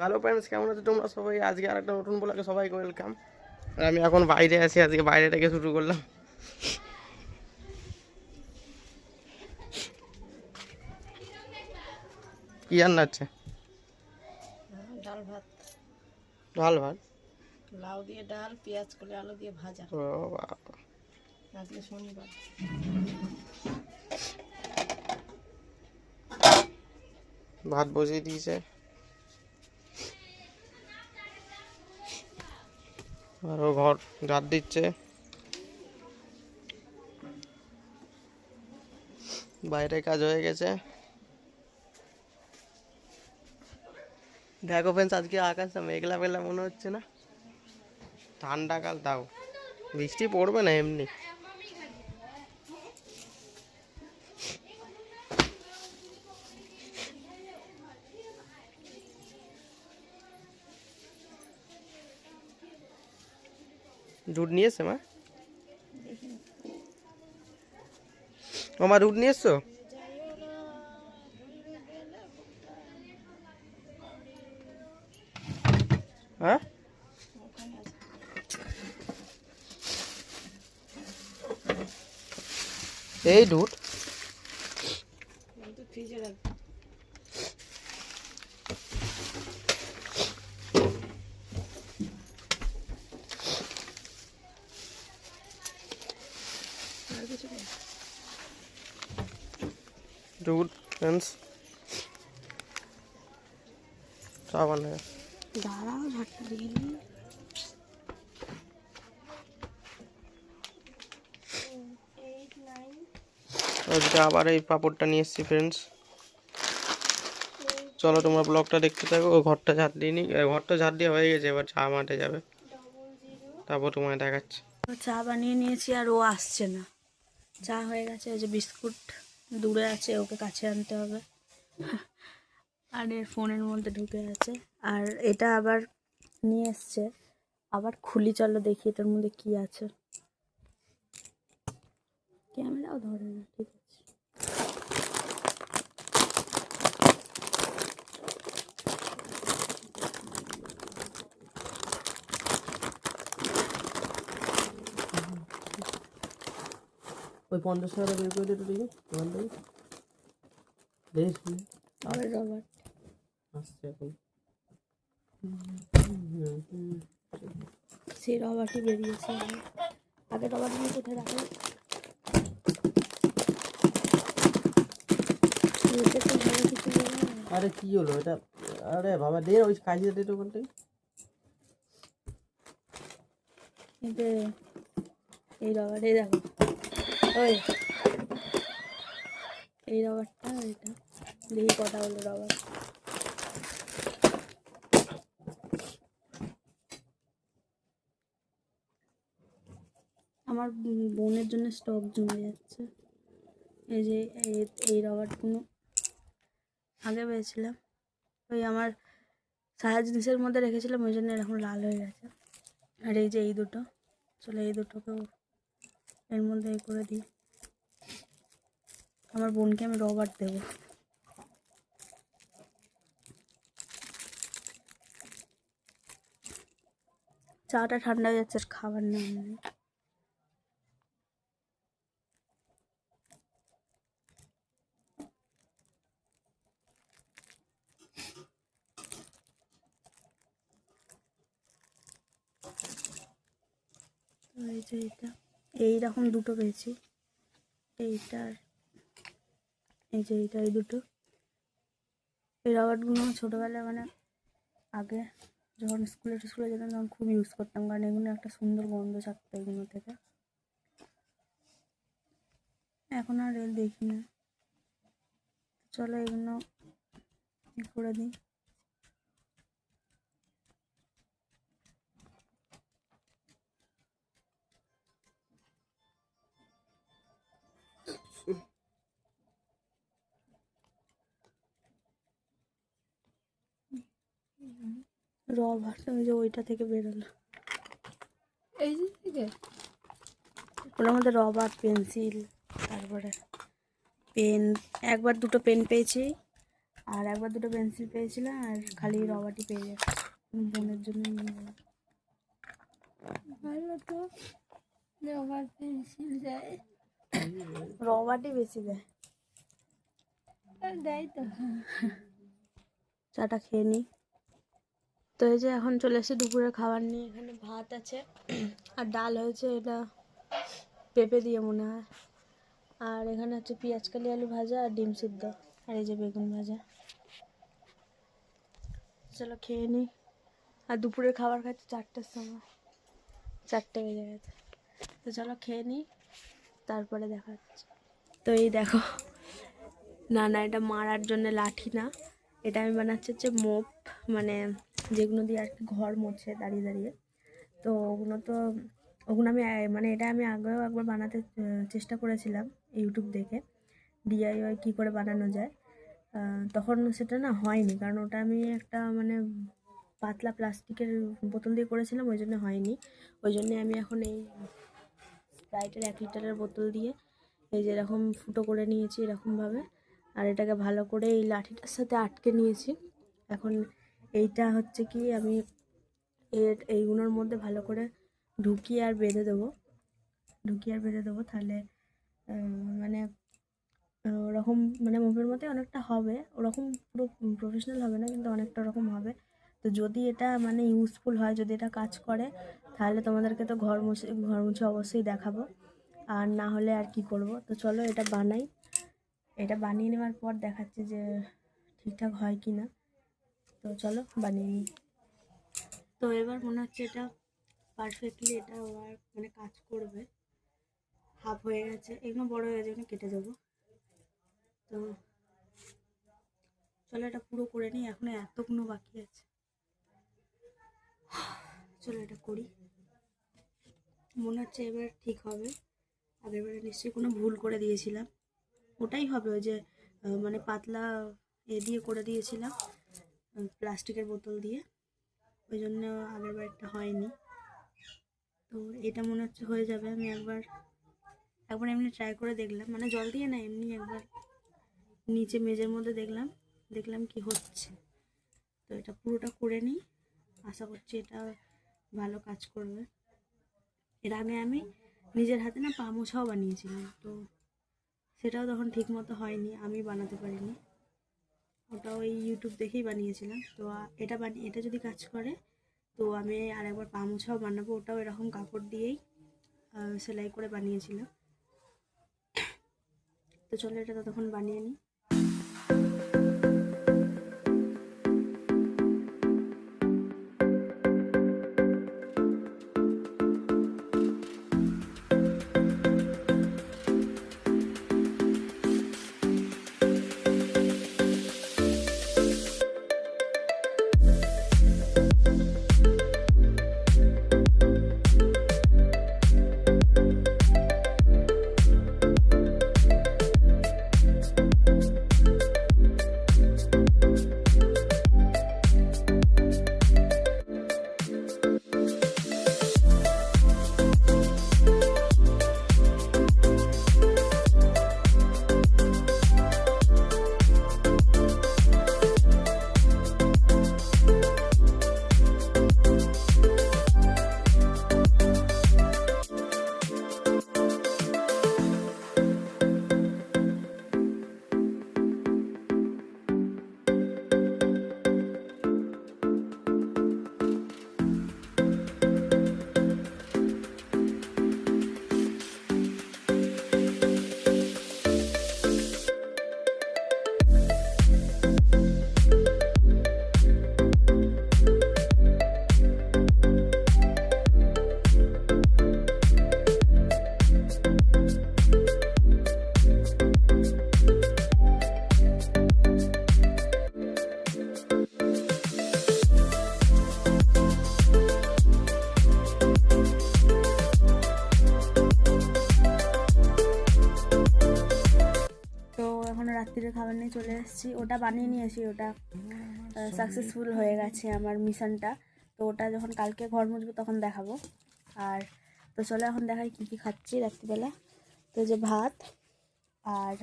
Hello friends কেমন আছো তোমরা সবাই? আজকে আর একটা নতুন ব্লগে সবাইকে ওয়েলকাম আর আমি এখন বাইরে আছি আজকে বাইরে থেকে শুরু করলাম। কি রান্না হচ্ছে? ডাল ভাত। ডাল ভাত? লাউ দিয়ে ডাল পেঁয়াজ করে আলু দিয়ে ভাজা। ও বাবা। আজকে শনিবার। ভাত বসিয়ে দিয়েছে। আরও ঘর ঝাড় দিচ্ছে। বাইরে কাজ হয়ে গেছে। দেখো ফ্রেন্ডস আজকে আকাশটা মেঘলা মেঘলা মনে হচ্ছে না। ঠান্ডা কাল তাও বৃষ্টি পড়বে না এমনি। দুধ নিয়ে এসছে মা? ও মা দুধ নিয়ে এসছো হ্যাঁ? এই দুধ ফ্রিজে রাখ নেই দুধ ফ্রেন্ডস চা বানায় দাঁড়াও ঝাড়টা আজকে আবার এই পাপড়টা নিয়ে এসেছি ফ্রেন্ডস চলো তোমরা ব্লগটা দেখতে থাকো ও ঘরটা ঝাড় দিয়ে নি ঘরটা ঝাড় দিয়ে হয়ে গেছে এবার চা মাঠে যাবে তারপর তোমায় দেখাচ্ছি চা বানিয়ে নিয়েছি আর ও আসছে না চা হয়ে গেছে ওই যে বিস্কুট দূরে আছে, ওকে কাছে আনতে হবে। আর এর ফোনের মধ্যে ঢুকে আছে আর এটা আবার নিয়ে এসছে। আবার খুলি, চলো দেখি এটার মধ্যে কি আছে। ক্যামেরাও ধরে না, ঠিক আছে। ওই পঞ্চাশ টাকা বের করে দিতে দেখি। দোকান থেকে। দেখিস রবার আসছে এখন। সেই বেরিয়েছে। আগে কোথায় রাখো। আরে কি হলো? এটা আরে বাবা দে ওই কাজিয়ে দে থেকে। এই রবারে দেখো। ওই। এই রবারটা এটা। দেখি কটা হলো রবার আমার বোনের জন্য স্টক জমে যাচ্ছে। এই যে, এই- রবারগুলো আগে পেয়েছিলাম। ওই আমার সারা জিনিসের মধ্যে রেখেছিলাম, ওই জন্য এরকম লাল হয়ে গেছে। আর এই যে, এই দুটো। চলো এই দুটোকেও এর মধ্যে করে দিই। আমার বোনকে আমি রবার দেবো। চাটা ঠান্ডা হয়ে যাচ্ছে খাবার নেই এই যে এটা। এইরকম দুটো পেয়েছি। এইটার, এই যে এইটা এই দুটো। এই রবারগুলো ছোটোবেলায় মানে আগে যখন স্কুলে স্কুলে যেতাম তখন খুব ইউজ করতাম, কারণ এগুলো একটা সুন্দর গন্ধ থাকতো এগুলো থেকে। এখন আর এর দেখি না চলো এগুলো করে দিই? ওই যে ওইটা থেকে বেরোলো। এই যে থেকে ওটার মধ্যে রবার পেন্সিল তারপরে পেন একবার দুটো পেন পেয়েছি আর একবার দুটো পেন্সিল পেয়েছিলাম আর খালি রবারটি পেয়ে যাচ্ছে বোনের জন্য ভালো তো রবার পেন্সিল দেয়। রবারটি বেশি দেয়। দেয় তো। চাটা খেয়ে নিই তো এই যে এখন চলে এসেছি দুপুরে খাবার নিয়ে। এখানে ভাত আছে আর ডাল হয়েছে, এটা পেঁপে দিয়ে মনে হয়। আর এখানে হচ্ছে পেঁয়াজ কালি আলু ভাজা আর ডিম সিদ্ধ আর এই যে বেগুন ভাজা। চলো খেয়ে নিই আর দুপুরের খাবার খাচ্ছি চারটের সময়। চারটে বেজে গেছে। তো চলো খেয়ে নিই তারপরে দেখা হচ্ছে। তো এই দেখো না না এটা মারার জন্য লাঠি না। এটা আমি বানাচ্ছি হচ্ছে মোপ মানে যেগুলো দিয়ে আর কি ঘর মোছে দাঁড়িয়ে দাঁড়িয়ে। তো ওগুলো তো, ওগুলো আমি মানে এটা আমি আগেও একবার বানাতে চেষ্টা করেছিলাম ইউটিউব দেখে ডিআইওয়াই কী করে বানানো যায়। তখন সেটা না হয়নি, কারণ ওটা আমি একটা মানে পাতলা প্লাস্টিকের বোতল দিয়ে করেছিলাম, ওই জন্য হয়নি। ওই জন্যে আমি এখন এই স্প্রাইটের এক লিটারের বোতল দিয়ে এই যে এরকম ফুটো করে নিয়েছি এরকমভাবে। আর এটাকে ভালো করে এই লাঠিটার সাথে আটকে নিয়েছি। এখন এইটা হচ্ছে কি, আমি এর, এইগুলোর মধ্যে ভালো করে ঢুকিয়ে আর বেঁধে দেবো। ঢুকিয়ে আর বেঁধে দেবো, তাহলে মানে ওরকম মানে মুভের মধ্যে অনেকটা হবে। ওরকম পুরো প্রফেশনাল হবে না, কিন্তু অনেকটা ওরকম হবে। তো যদি এটা মানে ইউজফুল হয়, যদি এটা কাজ করে, তাহলে তোমাদেরকে তো ঘর মুছে ঘর মুছে অবশ্যই দেখাবো। আর না হলে আর কি করব? তো চলো, এটা বানাই। এটা বানিয়ে নেওয়ার পর দেখাচ্ছি যে ঠিকঠাক হয় কি না তো চলো বানিয়ে নিই। তো এবার মনে হচ্ছে এটা পারফেক্টলি এটা আর মানে কাজ করবে। হাফ হয়ে গেছে, এগুলো বড় হয়ে গেছে কেটে দেবো। তো চলো এটা পুরো করে নিই, এখনও এতগুলো বাকি আছে। চলো এটা করি। মনে হচ্ছে এবার ঠিক হবে। আগেরবারে নিশ্চয়ই কোনো ভুল করে দিয়েছিলাম। ওটাই হবে ওই যে মানে পাতলা এ দিয়ে করে দিয়েছিলাম। প্লাস্টিকের বোতল দিয়ে। ওই জন্য আগের বারটা হয়নি। তো এটা মনে হচ্ছে হয়ে যাবে। আমি একবার একবার এমনি ট্রাই করে দেখলাম। মানে জল দিয়ে না, এমনি একবার নিচে মেজের মধ্যে দেখলাম। দেখলাম কি হচ্ছে। তো এটা পুরোটা করে নিই। আশা করছি এটা ভালো কাজ করবে। এর আগে আমি নিজের হাতে না পা মোছাও বানিয়েছিলাম। তো সেটাও তখন ঠিক মতো হয়নি। আমি বানাতে পারিনি। ওটা ওই ইউটিউব দেখেই বানিয়েছিলাম। তো এটা বানিয়ে এটা যদি কাজ করে, তো আমি আর একবার পা মোছাও বানাবো। ওটাও এরকম কাপড় দিয়েই সেলাই করে বানিয়েছিলাম। তো চলো এটা ততক্ষণ বানিয়ে নিই। এসেছি ওটা বানিয়ে নিয়েছি ওটা সাকসেসফুল হয়ে গেছে আমার মিশনটা। তো ওটা যখন কালকে ঘর মুছবো তখন দেখাবো। আর তো চলো এখন দেখাই কী কী খাচ্ছি রাত্রিবেলা তো যে ভাত আর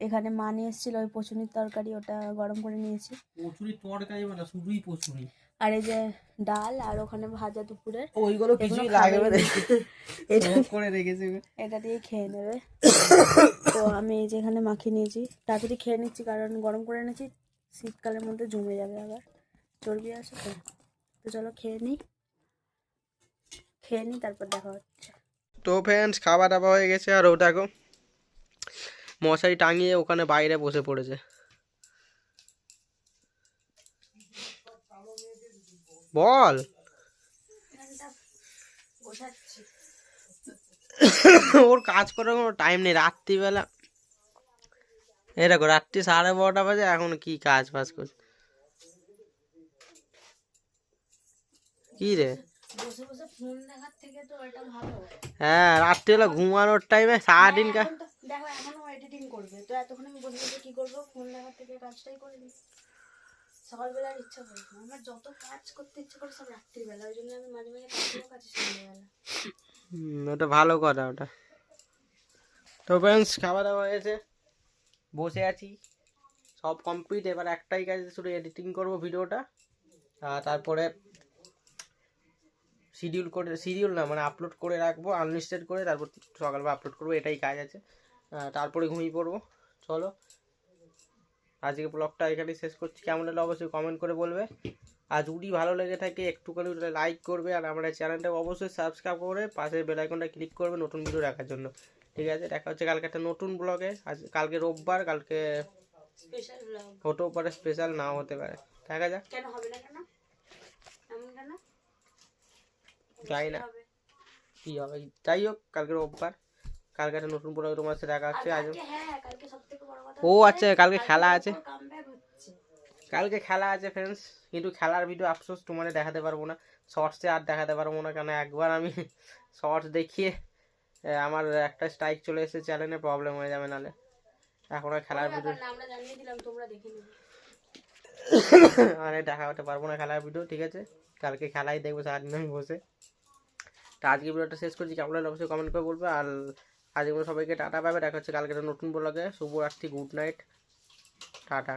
এখানে মা নিয়ে এসেছিল ওই পচুনির তরকারি ওটা গরম করে নিয়েছি। তরকারি মানে শুধুই আর এই যে ডাল আর ওখানে ভাজা ওইগুলো লাগবে এটা করে রেখেছি। এটা দিয়ে খেয়ে নেবে। এই যে এখানে মাখিয়ে নিয়েছি। তাড়াতাড়ি খেয়ে নিচ্ছি, কারণ গরম করে এনেছি, শীতকালের মধ্যে জমে যাবে আবার। চর্বি আছে তো তো চলো খেয়ে নিই। খেয়ে নিই, তারপর দেখা হচ্ছে। তো ফ্রেন্ডস খাওয়া দাওয়া হয়ে গেছে, আর ও দেখো মশারি টাঙিয়ে ওখানে বাইরে বসে পড়েছে। বল। ওর কাজ করার কোনো টাইম নেই, রাত্রিবেলা এই দেখো রাত্রি সাড়ে বারোটা বাজে এখন কি কাজ ফাজ করছে? কি রে? হ্যাঁ রাত্রিবেলা ঘুমানোর টাইমে সারাদিন কাজ দেখো এখনও এডিটিং করবে। তো এতক্ষণ আমি বসে বসে কি করব? ফোন দেখার থেকে কাজটাই করে দিই সকালবেলা ইচ্ছা করে আমার যত কাজ করতে ইচ্ছে করে সব রাত্রিবেলা। ওই জন্য আমি মাঝে মাঝে কাজগুলো কাছে সন্ধ্যেবেলা হুম, ওটা ভালো কথা ওটা। তো ফ্রেন্ডস খাওয়া দাওয়া হয়েছে? বসে আছি। সব কমপ্লিট এবার একটাই কাজ শুধু এডিটিং করব ভিডিওটা। আর তারপরে শিডিউল করে শিডিউল না মানে আপলোড করে রাখব আনলিস্টেড করে, তারপর সকালবেলা আপলোড করব, এটাই কাজ আছে। তারপরে ঘুমিয়ে পড়ব। চলো, আজকে ব্লগটা এখানেই শেষ করছি। কেমন হলো অবশ্যই কমেন্ট করে বলবে। আর যদি ভালো লেগে থাকে, একটুখানি লাইক করবে, আর আমার চ্যানেলটা অবশ্যই সাবস্ক্রাইব করে পাশের বেল আইকনটা ক্লিক করবে নতুন ভিডিও রাখার জন্য। ঠিক আছে দেখা হচ্ছে কালকে একটা নতুন ব্লগে আজ কালকে রোববার কালকে হতেও পারে স্পেশাল নাও হতে পারে। দেখা যাক। কেন হবে না কেন? জানি না। কী হবে? যাই হোক কালকে রোববার। কালকে একটা নতুন ব্লগে তোমার সাথে দেখা হচ্ছে। আজ কালকে হ্যাঁ ও আচ্ছা কালকে খেলা আছে। কালকে খেলা আছে ফ্রেন্ডস কিন্তু খেলার ভিডিও আফসোস তোমাদের দেখাতে পারব না। শর্টসে আর দেখাতে পারব না কেন একবার আমি শর্টস দেখিয়ে আমার একটা স্ট্রাইক চলে এসেছে চ্যানেলে প্রবলেম হয়ে যাবে নালে। এখন আর খেলার ভিডিও তোমরা দেখে হতে পারব না খেলার ভিডিও ঠিক আছে? কালকে খেলাই দেখব সারাদিন আমি বসে। তা আজকে ভিডিওটা শেষ করছি কেমন লাগল অবশ্যই কমেন্ট করে বলবে। আর আজকে সবাইকে টাটা পাবে দেখা হচ্ছে কালকে নতুন ব্লগে শুভরাত্রি গুড নাইট টাটা।